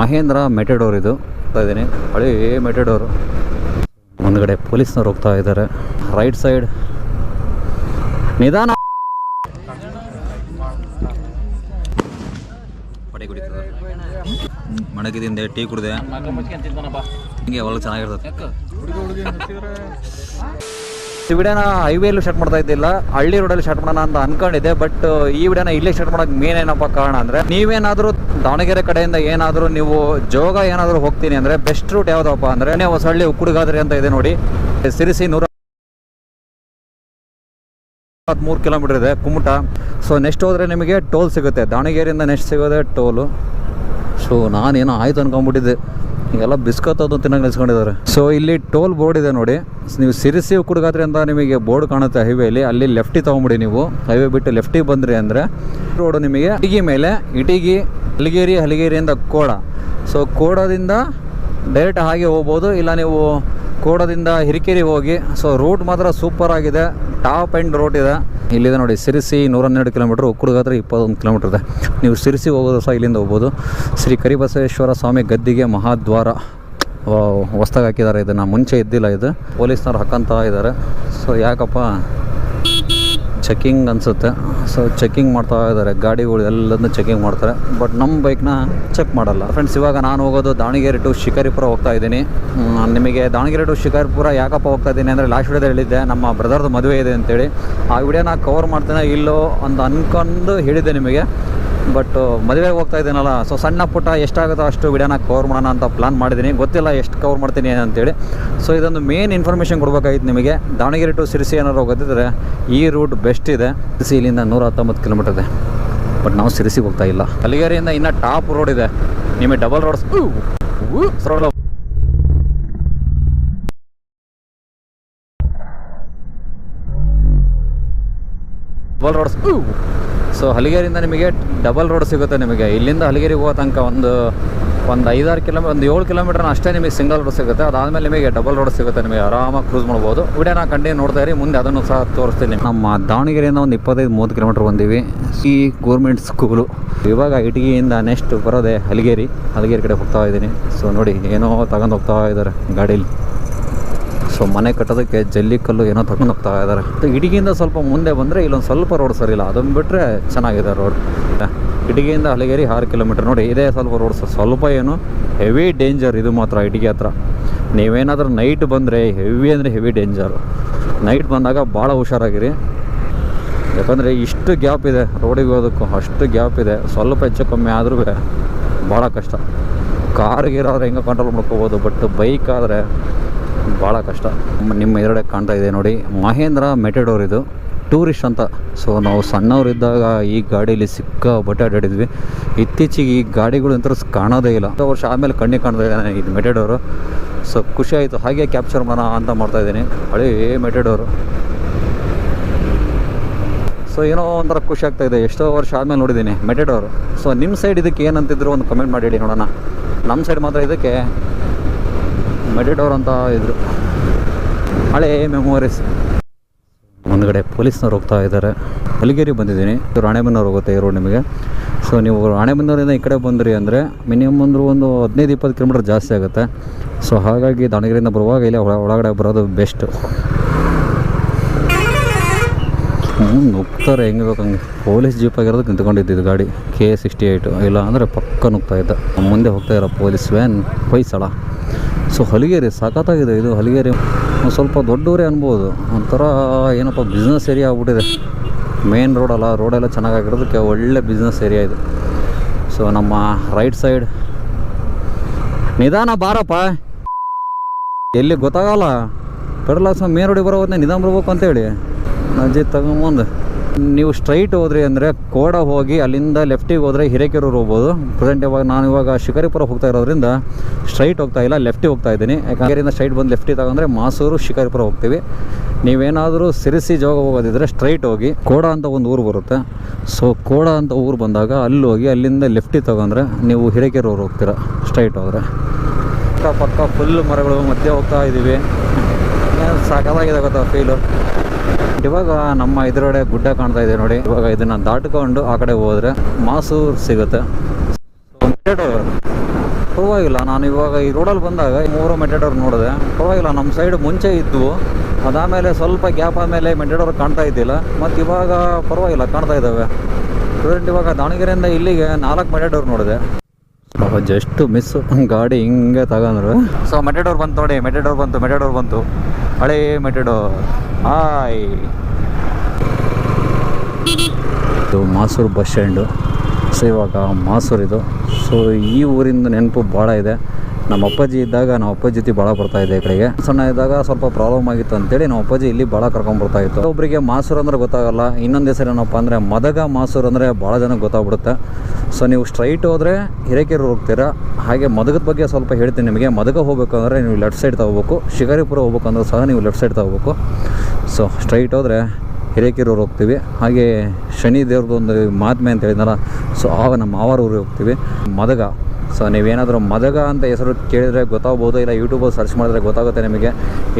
ಮಹೇಂದ್ರ ಮೆಟೆಡೋರ್ ಇದು. ಹೋಗ್ತಾ ಇದ್ದೀನಿ. ಹಳೆ ಮೆಟೆಡೋರು. ಮುಂದ್ಗಡೆ ಪೊಲೀಸ್ನವ್ರು ಹೋಗ್ತಾ ಇದ್ದಾರೆ. Right side. ನಿಧಾನ. ಪಡೆ ಕುಡಿತದೆ ಮಣಗಿದಿಂದ ಟೀ ಕುಡಿದೆ. ಹಿಂಗೆ ಒಳ್ಳೆ ಚೆನ್ನಾಗಿರ್ತದೆ. ವಿಡಿಯೋನ ಹೈವೇಲಿ ಸ್ಟಾರ್ಟ್ ಮಾಡ್ತಾ ಇದ್ದಿಲ್ಲ, ಹಳ್ಳಿ ರೋಡಲ್ಲಿ ಸ್ಟಾರ್ಟ್ ಮಾಡೋಣ ಅಂತ ಅನ್ಕೊಂಡಿದ್ದೆ ಬಟ್ ಈ ವಿಡಿಯೋನ ಇಲ್ಲೇ ಸ್ಟಾರ್ಟ್ ಮಾಡೋಕೆ ಮೇನ್ ಏನಪ್ಪ ಕಾರಣ ಅಂದರೆ, ನೀವೇನಾದರೂ ದಾವಣಗೆರೆ ಕಡೆಯಿಂದ ಏನಾದರೂ ನೀವು ಜೋಗ ಏನಾದರೂ ಹೋಗ್ತೀನಿ ಅಂದರೆ ಬೆಸ್ಟ್ ರೂಟ್ ಯಾವುದಪ್ಪ ಅಂದರೆ ಹೊಸಹಳ್ಳಿ ಉಕ್ಕುಡುಗಾದ್ರಿ ಅಂತ ಇದೆ ನೋಡಿ. ಸಿರಿಸಿ ನೂರ ಮೂರು ಕಿಲೋಮೀಟರ್ ಇದೆ, ಕುಮಟ. ಸೊ ನೆಕ್ಸ್ಟ್ ಹೋದರೆ ನಿಮಗೆ ಟೋಲ್ ಸಿಗುತ್ತೆ. ದಾವಣಗೆರೆಯಿಂದ ನೆಕ್ಸ್ಟ್ ಸಿಗೋದೆ ಟೋಲು ಸೊ ನಾನೇನೋ ಆಯ್ತು ಅನ್ಕೊಂಡ್ಬಿಟ್ಟಿದ್ದೆ. ಈಗೆಲ್ಲ ಬಿಸ್ಕತ್ ಅದು ತಿನ್ನಕ್ಕೆ ನಿಲ್ಸ್ಕೊಂಡಿದ್ದಾರೆ. ಸೊ ಇಲ್ಲಿ ಟೋಲ್ ಬೋರ್ಡ್ ಇದೆ ನೋಡಿ. ನೀವು ಸಿರಿಸಿ ಕುಡ್ಗಾದ್ರೆ ಅಂತ ನಿಮಗೆ ಬೋರ್ಡ್ ಕಾಣುತ್ತೆ ಹೈವೇಲಿ. ಅಲ್ಲಿ ಲೆಫ್ಟಿಗೆ ತೊಗೊಂಬಿಡಿ ನೀವು. ಹೈವೇ ಬಿಟ್ಟು ಲೆಫ್ಟಿಗೆ ಬಂದ್ರಿ ಅಂದರೆ ರೋಡ್ ನಿಮಗೆ ಇಟಗಿ ಮೇಲೆ ಇಟಗಿ, ಹಲಗೇರಿ, ಹಲಗೇರಿಯಿಂದ ಕೋಡ. ಸೊ ಕೋಡದಿಂದ ಡೈರೆಕ್ಟ್ ಹಾಗೆ ಹೋಗ್ಬೋದು. ಇಲ್ಲ ನೀವು ಕೋಡದಿಂದ ಹಿರಿಕೇರಿ ಹೋಗಿ ಸೊ ರೂಟ್ ಮಾತ್ರ ಸೂಪರ್ ಆಗಿದೆ. ಟಾಪ್ ಎಂಡ್ ರೋಡ್ ಇದೆ. ಇಲ್ಲಿದೆ ನೋಡಿ ಸಿರಿಸಿ ನೂರ ಹನ್ನೆರಡು ಕಿಲೋಮೀಟ್ರ್ ಉಕ್ಕುಡ್ಗ ಹತ್ರ ಇಪ್ಪತ್ತೊಂದು ಕಿಲೋಮೀಟ್ರ್ ಇದೆ. ನೀವು ಸಿರಿಸಿ ಹೋಗೋದು ಸಹ ಇಲ್ಲಿಂದ ಹೋಗ್ಬೋದು. ಶ್ರೀ ಕರಿಬಸವೇಶ್ವರ ಸ್ವಾಮಿ ಗದ್ದಿಗೆ ಮಹಾದ್ವಾರ. ಹೊಸ್ದಾಗಿ ಹಾಕಿದ್ದಾರೆ ಇದನ್ನು. ಮುಂಚೆ ಇದ್ದಿಲ್ಲ ಇದು. ಪೊಲೀಸ್ನವ್ರು ಹಾಕಂತ ಇದ್ದಾರೆ. ಸೊ ಯಾಕಪ್ಪ ಚೆಕಿಂಗ್ ಅನಿಸುತ್ತೆ. ಸೊ ಚೆಕಿಂಗ್ ಮಾಡ್ತಾ ಇದ್ದಾರೆ. ಗಾಡಿಗಳು ಎಲ್ಲದನ್ನು ಚೆಕಿಂಗ್ ಮಾಡ್ತಾರೆ. ಬಟ್ ನಮ್ಮ ಬೈಕ್ನ ಚೆಕ್ ಮಾಡಲ್ಲ. ಫ್ರೆಂಡ್ಸ್ ಇವಾಗ ನಾನು ಹೋಗೋದು ದಾವಣಗೆರೆ ಟು ಶಿಕಾರಿಪುರ ಹೋಗ್ತಾ ಇದ್ದೀನಿ. ನಿಮಗೆ ದಾವಣಗೆರೆ ಟು ಶಿಕಾರಿಪುರ, ಯಾಕಪ್ಪ ಹೋಗ್ತಾ ಇದ್ದೀನಿ ಅಂದರೆ ಲಾಸ್ಟ್ ವಿಡಿಯೋದಲ್ಲಿ ಹೇಳಿದ್ದೆ ನಮ್ಮ ಬ್ರದರ್ದು ಮದುವೆ ಇದೆ ಅಂತೇಳಿ. ಆ ವಿಡಿಯೋನ ಕವರ್ ಮಾಡ್ತೇನೆ ಇಲ್ಲೋ ಅಂತ ಅನ್ಕೊಂಡು ಹೇಳಿದ್ದೆ ನಿಮಗೆ. ಬಟ್ ಮದುವೆಗೆ ಹೋಗ್ತಾ ಇದ್ದೀನಲ್ಲ ಸೊ ಸಣ್ಣ ಪುಟ್ಟ ಎಷ್ಟಾಗುತ್ತೋ ಅಷ್ಟು ವಿಡಿಯೋನ ಕವರ್ ಮಾಡೋಣ ಅಂತ ಪ್ಲಾನ್ ಮಾಡಿದ್ದೀನಿ. ಗೊತ್ತಿಲ್ಲ ಎಷ್ಟು ಕವರ್ ಮಾಡ್ತೀನಿ ಅಂತೇಳಿ. ಸೊ ಇದೊಂದು ಮೇನ್ ಇನ್ಫಾರ್ಮೇಷನ್ ಕೊಡಬೇಕಾಗಿತ್ತು ನಿಮಗೆ. ದಾವಣಗೆರೆ ಟು ಸಿರಿಸಿ ಏನಾದ್ರು ಗೊತ್ತಿದ್ದರೆ ಈ ರೂಟ್ ಬೆಸ್ಟ್ ಇದೆ. ಸಿರಿಸಿ ಇಲ್ಲಿಂದ ನೂರ ಹತ್ತೊಂಬತ್ತು ಕಿಲೋಮೀಟರ್ ಇದೆ. ಬಟ್ ನಾವು ಸಿರಿಸಿಗೆ ಹೋಗ್ತಾ ಇಲ್ಲ. ಕಲಿಗೇರಿಯಿಂದ ಇನ್ನೂ ಟಾಪ್ ರೋಡ್ ಇದೆ. ನಿಮಗೆ ಡಬಲ್ ರೋಡ್ಸ್ ಸರಳ ಡಬಲ್ ರೋಡ್ಸ್ ಸೊ ಹಲಿಗೇರಿಯಿಂದ ನಿಮಗೆ ಡಬಲ್ ರೋಡ್ ಸಿಗುತ್ತೆ ನಿಮಗೆ. ಇಲ್ಲಿಂದ ಹಲಿಗೇರಿಗೆ ಹೋಗೋ ತನಕ ಒಂದು ಒಂದು ಐದಾರು ಕಿಲೋಮೀಟರ್ ಒಂದು ಏಳು ಕಿಲೋಮೀಟರ್ನ ಅಷ್ಟೇ ನಿಮಗೆ ಸಿಂಗಲ್ ರೋಡ್ ಸಿಗುತ್ತೆ. ಅದಾದಮೇಲೆ ನಿಮಗೆ ಡಬಲ್ ರೋಡ್ ಸಿಗುತ್ತೆ ನಿಮಗೆ. ಆರಾಮಾಗಿ ಕ್ರೂಸ್ ಮಾಡ್ಬೋದು. ಇವಡೆ ನಾ ಕಂಡೇ ನೋಡ್ತಾ ಇರಿ. ಮುಂದೆ ಅದನ್ನು ಸಹ ತೋರಿಸ್ತೀನಿ ನಮ್ಮ ದಾವಣಗೆರೆಯಿಂದ ಒಂದು ಇಪ್ಪತ್ತೈದು, ಮೂವತ್ತು ಕಿಲೋಮೀಟರ್ ಬಂದೀವಿ. ಈ ಗೋರ್ಮೆಂಟ್ ಸ್ಕೂಲು ಇವಾಗ ಇಟಗಿಯಿಂದ ನೆಕ್ಸ್ಟ್ ಬರೋದೆ ಹಲಿಗೇರಿ ಹಲಗೇರಿ ಕಡೆ ಹೋಗ್ತಾ ಇದ್ದೀನಿ. ಸೊ ನೋಡಿ, ಏನೋ ತಗೊಂಡು ಹೋಗ್ತಾ ಇದ್ದಾರೆ ಗಾಡೀಲಿ. ಸೊ ಮನೆ ಕಟ್ಟೋದಕ್ಕೆ ಜಲ್ಲಿ ಕಲ್ಲು ಏನೋ ತಗೊಂಡು ಹೋಗ್ತಾ ಇದ್ದಾರೆ ಇಡಗಿಯಿಂದ ಸ್ವಲ್ಪ ಮುಂದೆ ಬಂದರೆ ಇಲ್ಲೊಂದು ಸ್ವಲ್ಪ ರೋಡ್ ಸರಿ ಇಲ್ಲ. ಅದನ್ನು ಬಿಟ್ಟರೆ ಚೆನ್ನಾಗಿದೆ ರೋಡ್ ಇಡಗಿಯಿಂದ ಹಲಗೇರಿ ಆರು ಕಿಲೋಮೀಟರ್ ನೋಡಿ, ಇದೇ ಸ್ವಲ್ಪ ರೋಡ್ ಸ್ವಲ್ಪ ಏನು ಹೆವಿ ಡೇಂಜರ್ ಇದು ಮಾತ್ರ ಇಡಗಿ ಹತ್ರ. ನೀವೇನಾದರೂ ನೈಟ್ ಬಂದರೆ ಹೆವಿ ಅಂದರೆ ಹೆವಿ ಡೇಂಜರ್ ನೈಟ್ ಬಂದಾಗ ಭಾಳ ಹುಷಾರಾಗಿರಿ. ಯಾಕಂದರೆ ಇಷ್ಟು ಗ್ಯಾಪ್ ಇದೆ ರೋಡಿಗೆ ಹೋಗೋದಕ್ಕೂ, ಅಷ್ಟು ಗ್ಯಾಪ್ ಇದೆ. ಸ್ವಲ್ಪ ಹೆಚ್ಚು ಕಮ್ಮಿ ಆದ್ರೂ ಭಾಳ ಕಷ್ಟ. ಕಾರ್ಗಿರಾದ್ರೆ ಹೆಂಗೆ ಕಂಟ್ರೋಲ್ ಮಾಡ್ಕೋಬೋದು ಬಟ್ ಬೈಕ್ ಆದರೆ ಭಾಳ ಕಷ್ಟ. ನಿಮ್ಮ ಎದುರುಗಡೆ ಕಾಣ್ತಾ ಇದೆ ನೋಡಿ, ಮಹೇಂದ್ರ ಮೆಟೆಡೋರ್ ಇದು. ಟೂರಿಸ್ಟ್ ಅಂತ. ಸೊ ನಾವು ಸಣ್ಣವರಿದ್ದಾಗ ಈ ಗಾಡೀಲಿ ಸಿಕ್ಕಾಪಟ್ಟೆ ಅಡ್ಡಾಡಿದ್ವಿ. ಇತ್ತೀಚೆಗೆ ಈ ಗಾಡಿಗಳು ಅಂತ ಕಾಣೋದೇ ಇಲ್ಲ. ಹತ್ತು ವರ್ಷ ಆದಮೇಲೆ ಕಣ್ಣಿಗೆ ಕಾಣ್ತಾ ಇದ್ದಾನೆ ಇದು ಮೆಟೆಡೋರು. ಸೊ ಖುಷಿ ಆಯಿತು. ಹಾಗೆ ಕ್ಯಾಪ್ಚರ್ ಮಾಡೋಣ ಅಂತ ಮಾಡ್ತಾ ಇದ್ದೀನಿ. ಹಳೆ ಮೆಟೆಡೋರು. ಸೊ ಏನೋ ಒಂಥರ ಖುಷಿ ಆಗ್ತಾ ಇದೆ. ಎಷ್ಟೋ ವರ್ಷ ಆದಮೇಲೆ ನೋಡಿದ್ದೀನಿ ಮೆಟೆಡೋರು. ಸೊ ನಿಮ್ಮ ಸೈಡ್ ಇದಕ್ಕೆ ಏನಂತಿದ್ರು ಒಂದು ಕಮೆಂಟ್ ಮಾಡಿ ಹೇಳಿ ನೋಡೋಣ. ನಮ್ಮ ಸೈಡ್ ಮಾತ್ರ ಇದಕ್ಕೆ ಮೆಟೆಡೋರ್ ಅಂತ ಇದ್ರು. ಹಳೆ ಮೆಮೊರೀಸ್ ಮುಂದ್ಗಡೆ ಪೊಲೀಸ್ನವ್ರು ಹೋಗ್ತಾ ಇದ್ದಾರೆ. ಹಲಗೇರಿ ಬಂದಿದ್ದೀನಿ. ರಾಣೆಬೆನ್ನೂರು ಹೋಗುತ್ತೆ ಈ ರೋಡ್ ನಿಮಗೆ. ಸೊ ನೀವು ರಾಣೆಬೆನ್ನೂರಿಂದ ಈ ಕಡೆ ಬಂದ್ರಿ ಅಂದರೆ ಮಿನಿಮಮ್ ಅಂದರೂ ಒಂದು ಹದಿನೈದು, ಇಪ್ಪತ್ತು ಕಿಲೋಮೀಟರ್ ಜಾಸ್ತಿ ಆಗುತ್ತೆ. ಸೊ ಹಾಗಾಗಿ ದಾವಣಗೆರೆಯಿಂದ ಬರುವಾಗ ಇಲ್ಲೇ ಒಳ- ಒಳಗಡೆ ಬರೋದು ಬೆಸ್ಟ್ ನುಗ್ತಾರೆ. ಹೆಂಗೆ ಬೇಕಂಗೆ ಪೊಲೀಸ್ ಜೀಪ್ ಆಗಿರೋದು ನಿಂತ್ಕೊಂಡಿದ್ದು ಗಾಡಿ. ಕೆ ಸಿಕ್ಸ್ಟಿ ಏಯ್ಟು ಇಲ್ಲ ಅಂದರೆ ಪಕ್ಕ ನುಗ್ತಾ ಇದ್ದ. ಮುಂದೆ ಹೋಗ್ತಾ ಇರೋ police van Hoysala. So Haligeri ಸಾಕತ್ತಾಗಿದೆ ಇದು ಹಲಿಗೇರಿ. ಸ್ವಲ್ಪ ದೊಡ್ಡವರೇ ಅನ್ಬೋದು. ಒಂಥರ ಏನಪ್ಪ ಬಿಸ್ನೆಸ್ ಏರಿಯಾ ಆಗ್ಬಿಟ್ಟಿದೆ. ಮೇನ್ ರೋಡಲ್ಲ ರೋಡೆಲ್ಲ ಚೆನ್ನಾಗಾಗಿರೋದಕ್ಕೆ ಒಳ್ಳೆ ಬಿಸ್ನೆಸ್ ಏರಿಯಾ ಇದು. ಸೊ ನಮ್ಮ ರೈಟ್ ಸೈಡ್ ನಿಧಾನ ಬಾರಪ್ಪ. ಎಲ್ಲಿ ಗೊತ್ತಾಗಲ್ಲ. ಪೆಟ್ರೋಲ್ ಹಾಕ್ಸ್ ಮೇನ್ ರೋಡಿಗೆ ಬರೋ ಹೊತ್ನಾಗ ನಿಧಾನ ಬರ್ಬೇಕು ಅಂತೇಳಿ. ಅಜ್ಜಿ ತಗೊಂಬಂದು. ನೀವು ಸ್ಟ್ರೈಟ್ ಹೋದ್ರಿ ಅಂದರೆ ಕೋಡ ಹೋಗಿ ಅಲ್ಲಿಂದ ಲೆಫ್ಟಿಗೆ ಹೋದರೆ ಹಿರೇಕೆರೂರು ಹೋಗ್ಬೋದು. ಪ್ರೆಸೆಂಟ್ ಇವಾಗ ನಾನು ಇವಾಗ ಶಿಕಾರಿಪುರ ಹೋಗ್ತಾ ಇರೋದ್ರಿಂದ ಸ್ಟ್ರೈಟ್ ಹೋಗ್ತಾ ಇಲ್ಲ ಲೆಫ್ಟಿಗೆ ಹೋಗ್ತಾ ಇದ್ದೀನಿ. ಯಾಕಂದ್ರೆ ಸ್ಟ್ರೈಟ್ ಬಂದು ಲೆಫ್ಟಿಗೆ ತಗೊಂಡ್ರೆ ಮಾಸೂರು ಶಿಕಾರಿಪುರ ಹೋಗ್ತೀವಿ. ನೀವೇನಾದರೂ ಸಿರಿಸಿ ಜೋಗ ಹೋಗೋದಿದ್ರೆ ಸ್ಟ್ರೈಟ್ ಹೋಗಿ ಕೋಡ ಅಂತ ಒಂದು ಊರು ಬರುತ್ತೆ. ಸೊ ಕೋಡ ಅಂತ ಊರು ಬಂದಾಗ ಅಲ್ಲಿ ಹೋಗಿ ಅಲ್ಲಿಂದ ಲೆಫ್ಟಿಗೆ ತಗೊಂಡ್ರೆ ನೀವು ಹಿರೇಕೆರೂರು ಹೋಗ್ತೀರಾ ಸ್ಟ್ರೈಟ್ ಹೋದರೆ. ಪಕ್ಕ ಪಕ್ಕ ಫುಲ್ ಮರಗಳು, ಮಧ್ಯೆ ಹೋಗ್ತಾ ಇದ್ದೀವಿ ಸಾಕಾಗಿದೆ ಗೊತ್ತಾ ಫೀಲು ಇವಾಗ ನಮ್ಮ ಎದುರುಗಡೆ ಗುಡ್ಡ ಕಾಣ್ತಾ ಇದೆ ನೋಡಿ. ಇವಾಗ ಇದನ್ನ ದಾಟ್ಕೊಂಡು ಆ ಕಡೆ ಹೋದ್ರೆ ಮಾಸೂರ್ ಸಿಗುತ್ತೆ. ಪರವಾಗಿಲ್ಲ, ನಾನು ಇವಾಗ ಈ ರೋಡಲ್ಲಿ ಬಂದಾಗ ಮೂರು ಮೆಟೆಡೋರ್ ನೋಡಿದೆ. ಪರವಾಗಿಲ್ಲ ನಮ್ಮ ಸೈಡ್ ಮುಂಚೆ ಇದ್ವು. ಅದಾದಮೇಲೆ ಸ್ವಲ್ಪ ಗ್ಯಾಪ್ ಆದಮೇಲೆ ಮೆಟೆಡೋರ್ ಕಾಣ್ತಾ ಇದ್ದಿಲ್ಲ. ಮತ್ತು ಇವಾಗ ಪರವಾಗಿಲ್ಲ, ಕಾಣ್ತಾ ಇದ್ದಾವೆ. ಪ್ರೆಸೆಂಟ್ ಇವಾಗ ದಾವಣಗೆರೆಯಿಂದ ಇಲ್ಲಿಗೆ ನಾಲ್ಕು ಮೆಟೆಡೋರ್ ನೋಡಿದೆ. ಜಸ್ಟ್ ಮಿಸ್ ಗಾಡಿ ಹಿಂಗೆ ತಗೊಂಡ್ರು. ಸೊ ಮೆಟೆಡೋರ್ ಬಂತು ನೋಡಿ ಮೆಟೆಡೋರ್ ಬಂತು ಮೆಟೆಡೋರ್ ಬಂತು. ಹಳೇ ಮೆಟಡೋರ್ ಹಾಯ್. ಇದು ಮಾಸೂರು ಬಸ್ ಸ್ಟ್ಯಾಂಡು. ಸೊ ಇವಾಗ ಮಾಸೂರಿದು. ಸೊ ಈ ಊರಿಂದ ನೆನಪು ಭಾಳ ಇದೆ. ನಮ್ಮ ಅಪ್ಪಾಜಿ ಇದ್ದಾಗ ನಮ್ಮ ಅಪ್ಪಾಜಿ ಜೊತೆ ಭಾಳ ಬರ್ತಾ ಇದೆ ಈ ಕಡೆಗೆ. ಸಣ್ಣ ಇದ್ದಾಗ ಸ್ವಲ್ಪ ಪ್ರಾಬ್ಲಮ್ ಆಗಿತ್ತು ಅಂತೇಳಿ ನಮ್ಮ ಅಪ್ಪಾಜಿ ಇಲ್ಲಿ ಭಾಳ ಕರ್ಕೊಂಡ್ ಬರ್ತಾ ಇತ್ತು. ಒಬ್ಬರಿಗೆ ಮಾಸೂರು ಅಂದ್ರೆ ಗೊತ್ತಾಗಲ್ಲ. ಇನ್ನೊಂದು ಹೆಸರು ಏನಪ್ಪ ಅಂದರೆ ಮದಗ ಮಾಸೂರು ಅಂದರೆ ಭಾಳ ಜನಕ್ಕೆ ಗೊತ್ತಾಗ್ಬಿಡುತ್ತೆ. ಸೊ ನೀವು ಸ್ಟ್ರೈಟ್ ಹೋದರೆ ಹಿರೇಕೆರೆ ಹೋಗ್ತೀರಾ? ಹಾಗೆ ಮದಗದ ಬಗ್ಗೆ ಸ್ವಲ್ಪ ಹೇಳ್ತೀನಿ ನಿಮಗೆ. ಮದಗ ಹೋಗ್ಬೇಕಂದ್ರೆ ನೀವು ಲೆಫ್ಟ್ ಸೈಡ್ ತಗೋಬೇಕು. ಶಿಕಾರಿಪುರ ಹೋಗ್ಬೇಕಂದ್ರೆ ಸಹ ನೀವು ಲೆಫ್ಟ್ ಸೈಡ್ ತಗೋಬೇಕು. ಸೊ ಸ್ಟ್ರೈಟ್ ಹೋದರೆ ಹಿರೇಕೆರೂರು ಹೋಗ್ತೀವಿ. ಹಾಗೆ ಶನಿ ದೇವ್ರದ್ದು ಒಂದು ಮಾತ್ಮೆ ಅಂತ ಹೇಳಿದ್ನಲ್ಲ ಸೊ ಆವ ನಮ್ಮ ಮಾವಾರ ಊರಿಗೆ ಹೋಗ್ತೀವಿ. ಮದಗ. ಸೊ ನೀವೇನಾದರೂ ಮದಗ ಅಂತ ಹೆಸರು ಕೇಳಿದರೆ ಗೊತ್ತಾಗ್ಬೋದು, ಇಲ್ಲ ಯೂಟ್ಯೂಬಲ್ಲಿ ಸರ್ಚ್ ಮಾಡಿದ್ರೆ ಗೊತ್ತಾಗುತ್ತೆ ನಿಮಗೆ.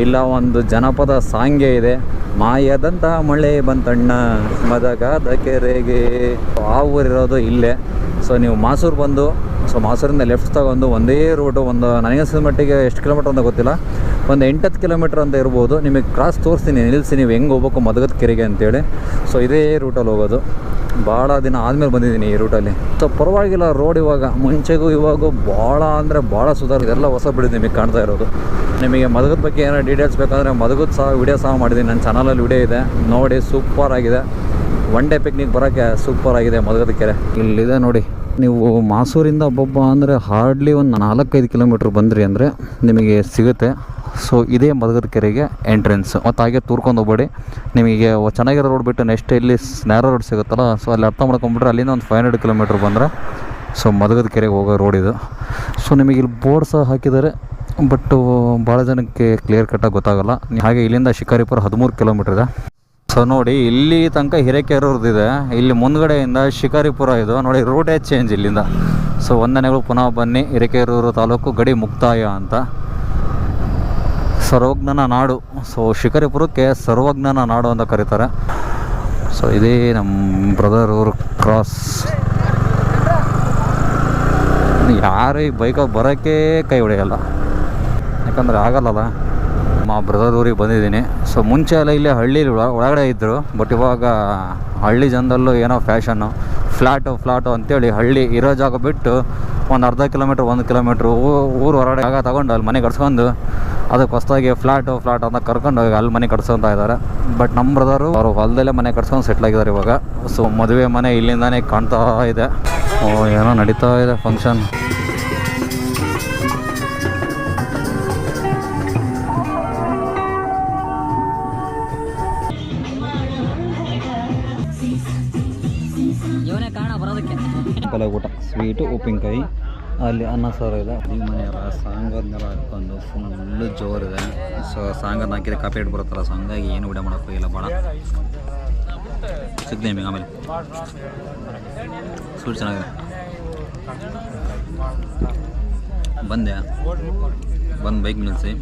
ಇಲ್ಲ ಒಂದು ಜನಪದ ಸಾಂಗ್ಯ ಇದೆ. ಮಾಯದಂತ ಮಳೆ ಬಂತಣ್ಣ ಮದಗದ ಕೆರೆಗೆ ಆ ಊರಿರೋದು ಇಲ್ಲೇ. ಸೊ ನೀವು ಮಾಸೂರು ಬಂದು ಸೊ ಮಾಸೂರಿಂದ ಲೆಫ್ಟ್ ತಗೊಂಡು ಒಂದೇ ರೂಟು ಒಂದು ನನಗೆ ಮಟ್ಟಿಗೆ ಎಷ್ಟು ಕಿಲೋಮೀಟ್ರ್ ಅಂತ ಗೊತ್ತಿಲ್ಲ. ಒಂದು ಎಂಟತ್ತು ಕಿಲೋಮೀಟ್ರ್ ಅಂತ ಇರ್ಬೋದು. ನಿಮಗೆ ಕ್ರಾಸ್ ತೋರಿಸ್ತೀನಿ, ನಿಲ್ಲಿಸಿ, ನೀವು ಹೆಂಗೆ ಹೋಗ್ಬೇಕು ಮದಗದ ಕೆರೆಗೆ ಅಂತೇಳಿ. ಸೊ ಇದೇ ರೂಟಲ್ಲಿ ಹೋಗೋದು. ಭಾಳ ದಿನ ಆದಮೇಲೆ ಬಂದಿದ್ದೀನಿ ಈ ರೂಟಲ್ಲಿ ಸೊ ಪರವಾಗಿಲ್ಲ ರೋಡ್ ಇವಾಗ, ಮುಂಚೆಗೂ ಇವಾಗೂ ಭಾಳ ಅಂದರೆ ಭಾಳ ಸುಧಾರ ಇದೆಲ್ಲ ಹೊಸ ಬಿಡಿದ್ದು ನಿಮಗೆ ಕಾಣ್ತಾ ಇರೋದು. ನಿಮಗೆ ಮದಗದ ಬಗ್ಗೆ ಏನಾರು ಡೀಟೇಲ್ಸ್ ಬೇಕಂದರೆ ಮದಗದ ಸಹ ವಿಡಿಯೋ ಸಹ ಮಾಡಿದ್ದೀನಿ. ನನ್ನ ಚಾನಲಲ್ಲಿ ವಿಡಿಯೋ ಇದೆ. ನೋಡಿ ಸೂಪರ್ ಆಗಿದೆ. ಒನ್ ಡೇ ಪಿಕ್ನಿಕ್ ಬರೋಕ್ಕೆ ಸೂಪರ್ ಆಗಿದೆ ಮದಗದ ಕೆರೆ. ಇಲ್ಲಿದೆ ನೋಡಿ, ನೀವು ಮಾಸೂರಿಂದ ಒಬ್ಬೊಬ್ಬ ಅಂದರೆ ಹಾರ್ಡ್ಲಿ ಒಂದು ನಾಲ್ಕೈದು ಕಿಲೋಮೀಟ್ರ್ ಬಂದ್ರಿ ಅಂದರೆ ನಿಮಗೆ ಸಿಗುತ್ತೆ. ಸೊ ಇದೇ ಮದಗದ ಕೆರೆಗೆ ಎಂಟ್ರೆನ್ಸ್ ಮತ್ತು ಹಾಗೆ ತೂರ್ಕೊಂಡು ಹೋಗ್ಬೇಡಿ. ನಿಮಗೆ ಚೆನ್ನಾಗಿರೋ ರೋಡ್ ಬಿಟ್ಟು ನೆಕ್ಸ್ಟ್ ಇಲ್ಲಿ ನ್ಯಾರೋ ರೋಡ್ ಸಿಗುತ್ತಲ್ಲ ಸೊ ಅಲ್ಲಿ ಅರ್ಥ ಮಾಡ್ಕೊಂಬಿಟ್ರೆ ಅಲ್ಲಿಂದ ಒಂದು ಫೈವ್ ಹಂಡ್ರೆಡ್ ಕಿಲೋಮೀಟ್ರ್ ಬಂದರೆ ಸೊ ಮದಗದ ಕೆರೆಗೆ ಹೋಗೋ ರೋಡ್ ಇದು. ಸೊ ನಿಮಗೆ ಇಲ್ಲಿ ಬೋರ್ಡ್ ಸಹ ಹಾಕಿದ್ದಾರೆ ಬಟ್ಟು ಭಾಳ ಜನಕ್ಕೆ ಕ್ಲಿಯರ್ ಕಟ್ಟಾಗಿ ಗೊತ್ತಾಗಲ್ಲ. ಹಾಗೆ ಇಲ್ಲಿಂದ ಶಿಕಾರಿಪುರ ಹದಿಮೂರು ಕಿಲೋಮೀಟ್ರ್ ಇದೆ. ಸೊ ನೋಡಿ, ಇಲ್ಲಿ ತನಕ ಹಿರೇಕೆರೂರ್ದಿದೆ. ಇಲ್ಲಿ ಮುಂದ್ಗಡೆಯಿಂದ ಶಿಕಾರಿಪುರ ಇದು. ನೋಡಿ ರೂಟೇ ಚೇಂಜ್ ಇಲ್ಲಿಂದ. ಸೊ ವಂದನೆಗಳು ಪುನಃ ಬನ್ನಿ. ಹಿರೇಕೆರೂರು ತಾಲೂಕು ಗಡಿ ಮುಕ್ತಾಯ ಅಂತ. ಸರ್ವಜ್ಞನ ನಾಡು. ಸೊ ಶಿಕಾರಿಪುರಕ್ಕೆ ಸರ್ವಜ್ಞನ ನಾಡು ಅಂತ ಕರೀತಾರೆ. ಸೊ ಇದೇ ನಮ್ಮ ಬ್ರದರ್ ಊರು ಕ್ರಾಸ್ ಯಾರು ಈ ಬೈಕಲ್ಲಿ ಬರೋಕ್ಕೆ ಕೈ ಹೊಡೆಯಲ್ಲ. ಯಾಕಂದರೆ ಆಗಲ್ಲಲ್ಲ. ನಮ್ಮ ಬ್ರದರ್ ಊರಿಗೆ ಬಂದಿದ್ದೀನಿ. ಸೊ ಮುಂಚೆ ಎಲ್ಲ ಇಲ್ಲೇ ಹಳ್ಳಿ ಒಳಗಡೆ ಇದ್ದರು ಬಟ್ ಇವಾಗ ಹಳ್ಳಿ ಜನದಲ್ಲೂ ಏನೋ ಫ್ಯಾಷನ್ನು ಫ್ಲ್ಯಾಟು ಫ್ಲ್ಯಾಟು ಅಂತೇಳಿ ಹಳ್ಳಿ ಇರೋ ಜಾಗ ಬಿಟ್ಟು ಒಂದು ಅರ್ಧ ಕಿಲೋಮೀಟ್ರ್ ಒಂದು ಕಿಲೋಮೀಟ್ರ್ ಊರು ಹೊರಗಡೆ ಜಾಗ ತಗೊಂಡು ಅಲ್ಲಿ ಮನೆ ಕಟ್ಸ್ಕೊಂಡು ಅದಕ್ಕೆ ಹೊಸದಾಗಿ ಫ್ಲ್ಯಾಟು ಫ್ಲಾಟ್ ಅಂತ ಕರ್ಕೊಂಡು ಅಲ್ಲಿ ಮನೆ ಕಟ್ಸ್ಕೊತಾ ಇದ್ದಾರೆ. ಬಟ್ ನಮ್ಮ ಬ್ರದರು ಅವರು ಹೊಲದಲ್ಲೇ ಮನೆ ಕಟ್ಸ್ಕೊಂಡು ಸೆಟ್ಲ್ ಆಗಿದ್ದಾರೆ ಇವಾಗ. ಸೊ ಮದುವೆ ಮನೆ ಇಲ್ಲಿಂದಾನೇ ಕಾಣ್ತಾ ಇದೆ. ಓ, ಏನೋ ನಡೀತಾ ಇದೆ ಫಂಕ್ಷನ್ ಪಲ್ಯ ಊಟ. ಸ್ವೀಟು ಉಪ್ಪಿನಕಾಯಿ ಅಲ್ಲಿ ಅನ್ನ ಸಾರು ಇದೆ. ಈ ಮನೆಯವರ ಸಾಂಗದ್ನೆಲ್ಲ ಹಾಕೊಂಡು ಫುಲ್ಲು ಜೋರಿದೆ. ಸೊ ಸಾಂಗನ್ನು ಹಾಕಿದ್ರೆ ಕಾಫಿ ಇಟ್ಟು ಬರುತ್ತಲ್ಲ ಸೊ ಹಂಗಾಗಿ ಏನು ವಿಡಿಯೋ ಮಾಡೋಕ್ಕೆ ಹೋಗಿಲ್ಲ ಭಾಳ ಸಿಗ್ತೀನಿ ನಿಮಗೆ ಆಮೇಲೆ. ಸ್ವೀಟ್ ಚೆನ್ನಾಗಿದೆ. ಬಂದೆ. ಬಂದು ಬೈಕ್ ನಿಲ್ಲಿಸಿ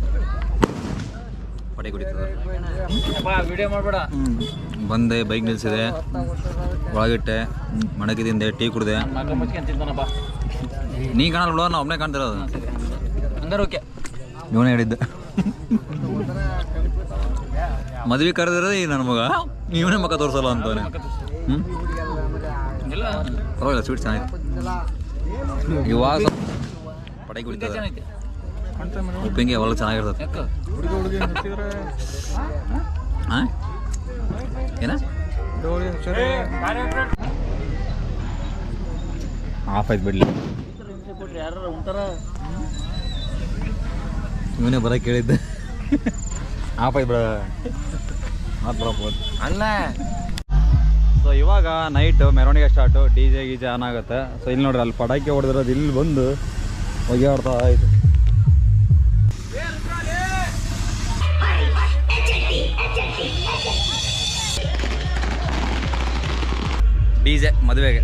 ಪಡೆ ಕುಡಿತದ. ವಿಡಿಯೋ ಮಾಡ್ಬೇಡ. ಬಂದೆ ಬೈಕ್ ನಿಲ್ಸಿದೆ ಒಳಗಿಟ್ಟೆ ಮಣಗಿದಿಂದೆ ಟೀ ಕುಡಿದೆ. ನೀ ಕಾಣಲ್ಲ ಬಿಡೋ ನಾ ಒಬ್ಬನೇ ಕಾಣ್ತಿರೋದು. ಹಂಗಾರ ಓಕೆ ಇವನೇ ಹೇಳಿದ್ದೆ. ಮದ್ವೆ ಕರೆದಿರೋದು ಈ ನನ್ನ ಮಗ. ಇವನೇ ಮಕ್ಕ ತೋರಿಸಲ್ಲ ಅಂತಾನೆ ಹ್ಞೂ ಇಲ್ಲ. ಪರವಾಗಿಲ್ಲ ಸ್ವೀಟ್ ಚೆನ್ನಾಗಿದೆ. ಇವಾಗ ಪಡೆ ಕುಡಿತದೆ ಚೆನ್ನಾಗೈತೆ. ಉಪ್ಪಿಂಗೆ ಒಳಗೆ ಚೆನ್ನಾಗಿರ್ತದೆ. ಹಾಂ ಆಫ್ ಆಯ್ತು ಬಿಡ್ಲಿ. ಇವನೇ ಬರಕ್ಕೆ ಕೇಳಿದ್ದೆ ಆಫ್ ಆಯ್ತು ಬಿಡ. ಮಾತು ಬರಪ್ಪ ಅಲ್ಲ. ಸೊ ಇವಾಗ ನೈಟ್ ಮೆರವಣಿಗೆ ಸ್ಟಾರ್ಟು ಡಿ ಜೆ ಗೀಜೆ ಆನ್ ಆಗುತ್ತೆ. ಸೊ ಇಲ್ಲಿ ನೋಡ್ರಿ ಅಲ್ಲಿ ಪಟಾಕಿ ಹೊಡೆದಿರೋದು ಇಲ್ಲಿ ಬಂದು ಒಗ್ಯಾಡ್ತಾ ಆಯ್ತು ಡಿ ಜೆ ಮದುವೆಗೆ.